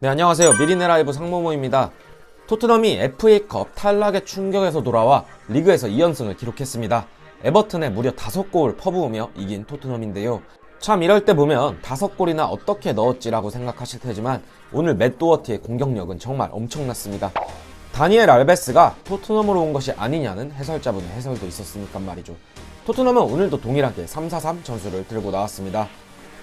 네, 안녕하세요. 미리네 라이브 상모모입니다. 토트넘이 FA컵 탈락의 충격에서 돌아와 리그에서 2연승을 기록했습니다. 에버튼에 무려 5골 퍼부으며 이긴 토트넘인데요. 참 이럴 때 보면 5골이나 어떻게 넣었지라고 생각하실 테지만 오늘 맷도어티의 공격력은 정말 엄청났습니다. 다니엘 알베스가 토트넘으로 온 것이 아니냐는 해설자분의 해설도 있었으니까 말이죠. 토트넘은 오늘도 동일하게 3-4-3 전술을 들고 나왔습니다.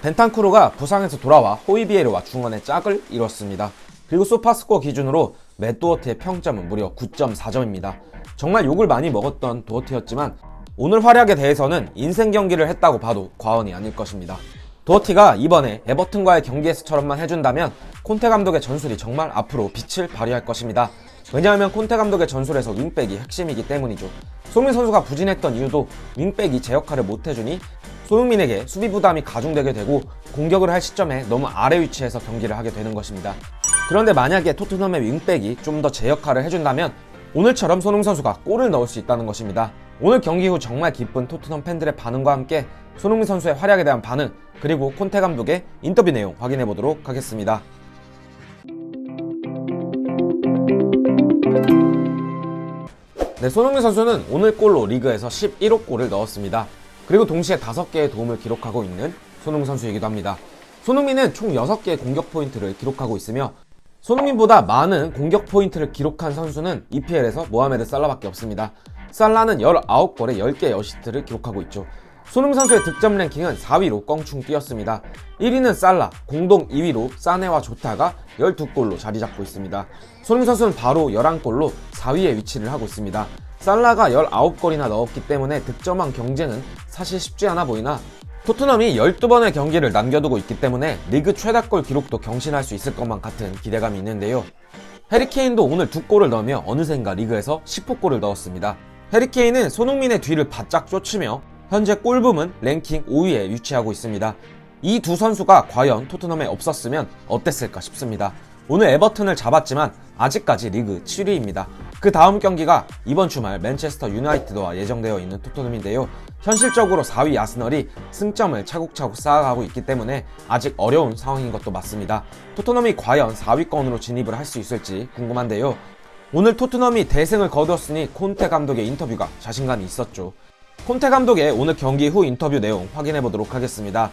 벤탄쿠르가 부상에서 돌아와 호이비에르와 중원의 짝을 이뤘습니다. 그리고 소파스코어 기준으로 맷도어트의 평점은 무려 9.4점입니다. 정말 욕을 많이 먹었던 도어티였지만 오늘 활약에 대해서는 인생 경기를 했다고 봐도 과언이 아닐 것입니다. 도어티가 이번에 에버튼과의 경기에서처럼만 해준다면 콘테 감독의 전술이 정말 앞으로 빛을 발휘할 것입니다. 왜냐하면 콘테 감독의 전술에서 윙백이 핵심이기 때문이죠. 소민 선수가 부진했던 이유도 윙백이 제 역할을 못해주니 소흥민에게 수비 부담이 가중되게 되고 공격을 할 시점에 너무 아래 위치에서 경기를 하게 되는 것입니다. 그런데 만약에 토트넘의 윙백이 좀 더 제 역할을 해준다면 오늘처럼 손흥 선수가 골을 넣을 수 있다는 것입니다. 오늘 경기 후 정말 기쁜 토트넘 팬들의 반응과 함께 손흥민 선수의 활약에 대한 반응 그리고 콘테 감독의 인터뷰 내용 확인해 보도록 하겠습니다. 네, 손흥민 선수는 오늘 골로 리그에서 11호 골을 넣었습니다. 그리고 동시에 5개의 도움을 기록하고 있는 손흥민 선수이기도 합니다. 손흥민은 총 6개의 공격 포인트를 기록하고 있으며 손흥민보다 많은 공격 포인트를 기록한 선수는 EPL에서 모하메드 살라밖에 없습니다. 살라는 19골에 10개의 어시스트를 기록하고 있죠. 손흥민 선수의 득점 랭킹은 4위로 껑충 뛰었습니다. 1위는 살라, 공동 2위로 사네와 조타가 12골로 자리 잡고 있습니다. 손흥민 선수는 바로 11골로 4위에 위치를 하고 있습니다. 살라가 19골이나 넣었기 때문에 득점왕 경쟁은 사실 쉽지 않아 보이나 토트넘이 12번의 경기를 남겨두고 있기 때문에 리그 최다골 기록도 경신할 수 있을 것만 같은 기대감이 있는데요. 해리케인도 오늘 두 골을 넣으며 어느샌가 리그에서 10호 골을 넣었습니다. 해리케인은 손흥민의 뒤를 바짝 쫓으며 현재 골붐은 랭킹 5위에 위치하고 있습니다. 이 두 선수가 과연 토트넘에 없었으면 어땠을까 싶습니다. 오늘 에버튼을 잡았지만 아직까지 리그 7위입니다. 그 다음 경기가 이번 주말 맨체스터 유나이티드와 예정되어 있는 토트넘인데요. 현실적으로 4위 아스널이 승점을 차곡차곡 쌓아가고 있기 때문에 아직 어려운 상황인 것도 맞습니다. 토트넘이 과연 4위권으로 진입을 할 수 있을지 궁금한데요. 오늘 토트넘이 대승을 거두었으니 콘테 감독의 인터뷰가 자신감이 있었죠. 콘테 감독의 오늘 경기 후 인터뷰 내용 확인해 보도록 하겠습니다.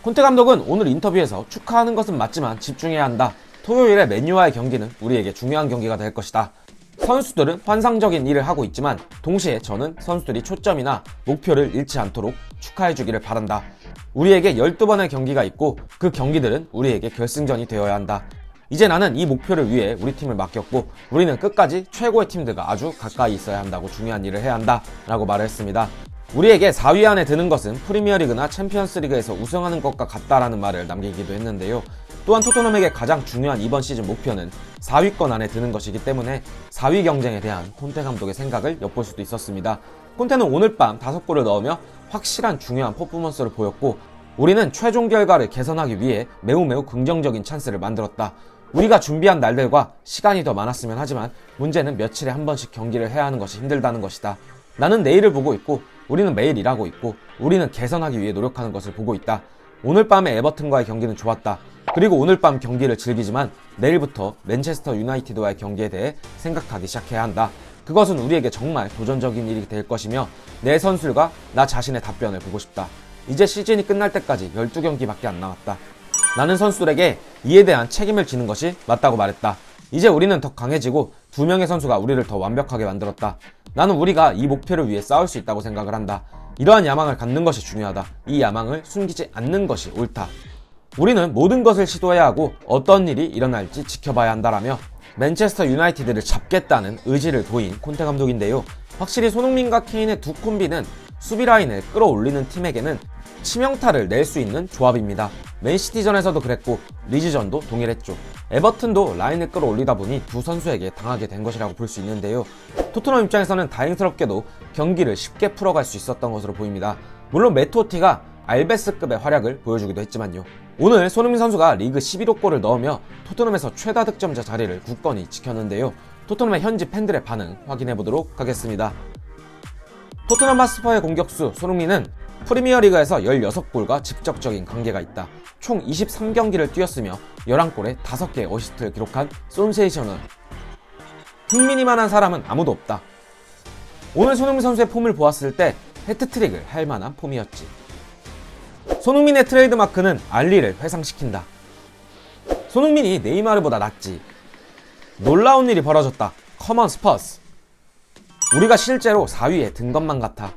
콘테 감독은 오늘 인터뷰에서 축하하는 것은 맞지만 집중해야 한다. 토요일에 맨유와의 경기는 우리에게 중요한 경기가 될 것이다. 선수들은 환상적인 일을 하고 있지만 동시에 저는 선수들이 초점이나 목표를 잃지 않도록 축하해 주기를 바란다. 우리에게 12번의 경기가 있고 그 경기들은 우리에게 결승전이 되어야 한다. 이제 나는 이 목표를 위해 우리 팀을 맡겼고 우리는 끝까지 최고의 팀들과 아주 가까이 있어야 한다고 중요한 일을 해야 한다 라고 말을 했습니다. 우리에게 4위 안에 드는 것은 프리미어리그나 챔피언스리그에서 우승하는 것과 같다라는 말을 남기기도 했는데요. 또한 토트넘에게 가장 중요한 이번 시즌 목표는 4위권 안에 드는 것이기 때문에 4위 경쟁에 대한 콘테 감독의 생각을 엿볼 수도 있었습니다. 콘테는 오늘 밤 5골을 넣으며 확실한 중요한 퍼포먼스를 보였고 우리는 최종 결과를 개선하기 위해 매우 매우 긍정적인 찬스를 만들었다. 우리가 준비한 날들과 시간이 더 많았으면 하지만 문제는 며칠에 한 번씩 경기를 해야 하는 것이 힘들다는 것이다. 나는 내일을 보고 있고 우리는 매일 일하고 있고 우리는 개선하기 위해 노력하는 것을 보고 있다. 오늘 밤에 에버튼과의 경기는 좋았다. 그리고 오늘 밤 경기를 즐기지만 내일부터 맨체스터 유나이티드와의 경기에 대해 생각하기 시작해야 한다. 그것은 우리에게 정말 도전적인 일이 될 것이며 내 선수가 나 자신의 답변을 보고 싶다. 이제 시즌이 끝날 때까지 12경기밖에 안 남았다. 나는 선수들에게 이에 대한 책임을 지는 것이 맞다고 말했다. 이제 우리는 더 강해지고 두 명의 선수가 우리를 더 완벽하게 만들었다. 나는 우리가 이 목표를 위해 싸울 수 있다고 생각을 한다. 이러한 야망을 갖는 것이 중요하다. 이 야망을 숨기지 않는 것이 옳다. 우리는 모든 것을 시도해야 하고 어떤 일이 일어날지 지켜봐야 한다라며 맨체스터 유나이티드를 잡겠다는 의지를 보인 콘테 감독인데요. 확실히 손흥민과 케인의 두 콤비는 수비 라인을 끌어올리는 팀에게는 치명타를 낼 수 있는 조합입니다. 맨시티전에서도 그랬고 리즈전도 동일했죠. 에버튼도 라인을 끌어올리다 보니 두 선수에게 당하게 된 것이라고 볼 수 있는데요. 토트넘 입장에서는 다행스럽게도 경기를 쉽게 풀어갈 수 있었던 것으로 보입니다. 물론 메토티가 알베스급의 활약을 보여주기도 했지만요. 오늘 손흥민 선수가 리그 11호 골을 넣으며 토트넘에서 최다 득점자 자리를 굳건히 지켰는데요. 토트넘의 현지 팬들의 반응 확인해 보도록 하겠습니다. 토트넘 하스퍼의 공격수 손흥민은 프리미어리그에서 16골과 직접적인 관계가 있다. 총 23경기를 뛰었으며 11골에 5개의 어시스트를 기록한 쏜세이셔널. 흥민이만 한 사람은 아무도 없다. 오늘 손흥민 선수의 폼을 보았을 때 해트트릭을 할 만한 폼이었지. 손흥민의 트레이드 마크는 알리를 회상시킨다. 손흥민이 네이마르보다 낫지. 놀라운 일이 벌어졌다. 커먼 스퍼스. 우리가 실제로 4위에 든 것만 같아.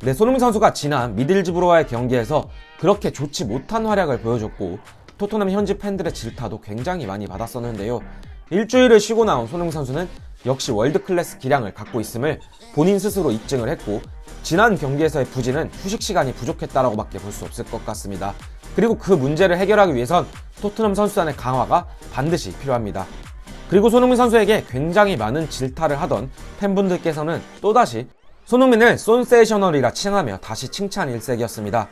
네, 손흥민 선수가 지난 미들즈브로와의 경기에서 그렇게 좋지 못한 활약을 보여줬고 토트넘 현지 팬들의 질타도 굉장히 많이 받았었는데요. 일주일을 쉬고 나온 손흥민 선수는 역시 월드 클래스 기량을 갖고 있음을 본인 스스로 입증을 했고 지난 경기에서의 부진은 휴식 시간이 부족했다라고 밖에 볼 수 없을 것 같습니다. 그리고 그 문제를 해결하기 위해선 토트넘 선수단의 강화가 반드시 필요합니다. 그리고 손흥민 선수에게 굉장히 많은 질타를 하던 팬분들께서는 또다시 손흥민을 쏜세이셔널이라 칭하며 다시 칭찬 일색이었습니다.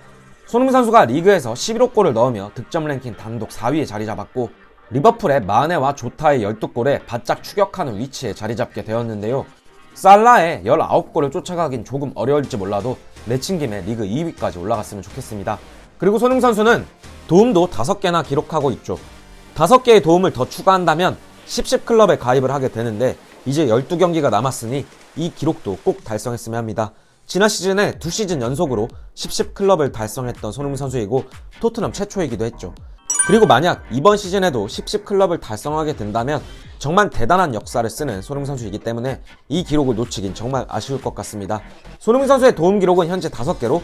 손흥민 선수가 리그에서 11호 골을 넣으며 득점 랭킹 단독 4위에 자리 잡았고 리버풀의 마네와 조타의 12골에 바짝 추격하는 위치에 자리 잡게 되었는데요. 살라의 19골을 쫓아가긴 조금 어려울지 몰라도 내친 김에 리그 2위까지 올라갔으면 좋겠습니다. 그리고 손흥민 선수는 도움도 5개나 기록하고 있죠. 5개의 도움을 더 추가한다면 10십 클럽에 가입을 하게 되는데 이제 12경기가 남았으니 이 기록도 꼭 달성했으면 합니다. 지난 시즌에 두 시즌 연속으로 10십 클럽을 달성했던 손흥민 선수이고 토트넘 최초이기도 했죠. 그리고 만약 이번 시즌에도 10십 클럽을 달성하게 된다면 정말 대단한 역사를 쓰는 손흥민 선수이기 때문에 이 기록을 놓치긴 정말 아쉬울 것 같습니다. 손흥민 선수의 도움 기록은 현재 5개로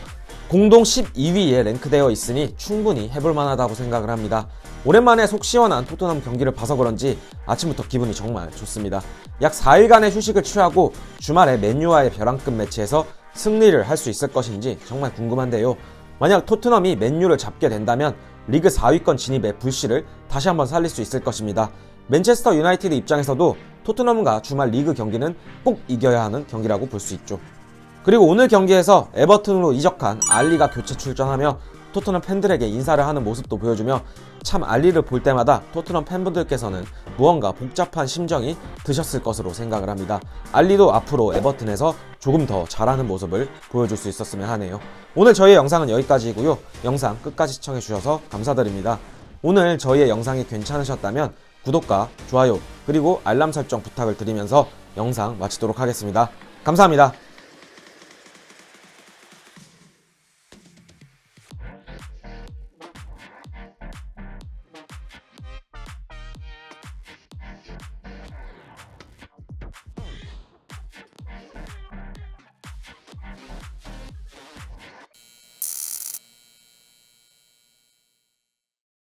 공동 12위에 랭크되어 있으니 충분히 해볼 만하다고 생각을 합니다. 오랜만에 속 시원한 토트넘 경기를 봐서 그런지 아침부터 기분이 정말 좋습니다. 약 4일간의 휴식을 취하고 주말에 맨유와의 벼랑끝 매치에서 승리를 할 수 있을 것인지 정말 궁금한데요. 만약 토트넘이 맨유를 잡게 된다면 리그 4위권 진입의 불씨를 다시 한번 살릴 수 있을 것입니다. 맨체스터 유나이티드 입장에서도 토트넘과 주말 리그 경기는 꼭 이겨야 하는 경기라고 볼 수 있죠. 그리고 오늘 경기에서 에버튼으로 이적한 알리가 교체 출전하며 토트넘 팬들에게 인사를 하는 모습도 보여주며 참 알리를 볼 때마다 토트넘 팬분들께서는 무언가 복잡한 심정이 드셨을 것으로 생각을 합니다. 알리도 앞으로 에버튼에서 조금 더 잘하는 모습을 보여줄 수 있었으면 하네요. 오늘 저희의 영상은 여기까지이고요. 영상 끝까지 시청해 주셔서 감사드립니다. 오늘 저희의 영상이 괜찮으셨다면 구독과 좋아요 그리고 알람 설정 부탁을 드리면서 영상 마치도록 하겠습니다. 감사합니다.